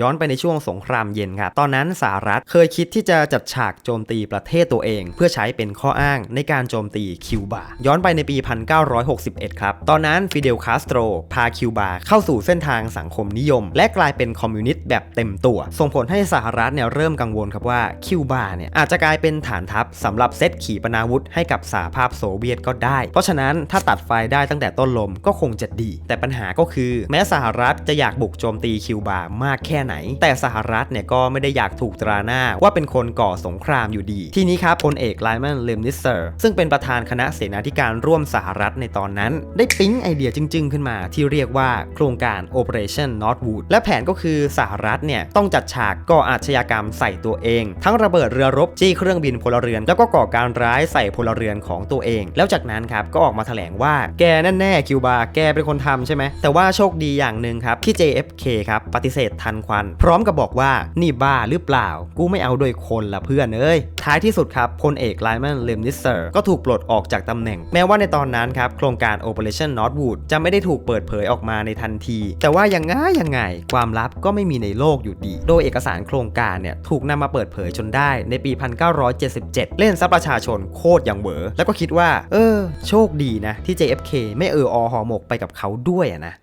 ย้อนไปในช่วงสงครามเย็นครับ ตอนนั้นสหรัฐเคยคิดที่จะจัดฉากโจมตีประเทศตัวเอง เพื่อใช้เป็นข้ออ้างในการโจมตีคิวบา ย้อนไปในปี 1961 ครับ ตอนนั้นฟิเดลคาสโตรพาคิวบาเข้าสู่เส้นทางสังคมนิยม และกลายเป็นคอมมิวนิสต์แบบเต็มตัว ส่งผลให้สหรัฐเนี่ยเริ่มกังวลครับว่าคิวบาเนี่ยอาจจะกลายเป็นฐานทัพสำหรับเซตขีปนาวุธให้กับสหภาพโซเวียตก็ได้ เพราะฉะนั้นถ้าตัดไฟได้ตั้งแต่ต้นลมก็คงจะดี แต่ปัญหาก็คือ แม้สหรัฐจะอยากบุกโจมตีคิวบามากแค่ไหน แต่สหรัฐเนี่ยก็ไม่ได้อยากถูกตราหน้าว่าเป็นคนก่อสงครามอยู่ดี ทีนี้ครับพลเอกไลแมนเลมนิสเซอร์ซึ่งเป็นประธานคณะเสนาธิการร่วมสหรัฐในตอนนั้น ได้ปิ๊งไอเดียจึงๆ ขึ้นมา ที่เรียกว่าโครงการ Operation Northwood และแผนก็คือสหรัฐเนี่ยต้องจัดฉากก่ออาชญากรรมใส่ตัวเอง ทั้งระเบิดเรือรบจี้เครื่องบินพลเรือน แล้วก็ก่อการร้ายใส่พลเรือนของตัวเอง แล้วจากนั้นครับก็ออกมาแถลงว่าแกนั่นแน่คิวบาแกเป็นคนทำใช่ไหมแต่ว่าโชคดีอย่างหนึ่งครับที่ JFK ครับปฏิเสธทันควัน พร้อมกับบอกว่านี่บ้าหรือเปล่า กูไม่เอาโดวยคนละเพื่อนเอ้ย ท้ายที่สุดครับพลเอกไลแมนเลมนิสเซอร์ก็ถูกปลดออกจากตำแหน่ง แม้ว่าในตอนนั้นครับโครงการ Operation Northwood จะไม่ได้ถูกเปิดเผยออกมาในทันที แต่ว่ายังไงยังไง ความลับก็ไม่มีในโลกอยู่ดี โดยเอกสารโครงการเนี่ยถูกนำมาเปิดเผยจนได้ในปี 1977 เล่นซับประชาชนโคตรอย่างเหวอแล้วก็คิดว่า เออ โชคดีนะ ที่ JFK ไม่เอออหอหมกไปกับเขาด้วยนะ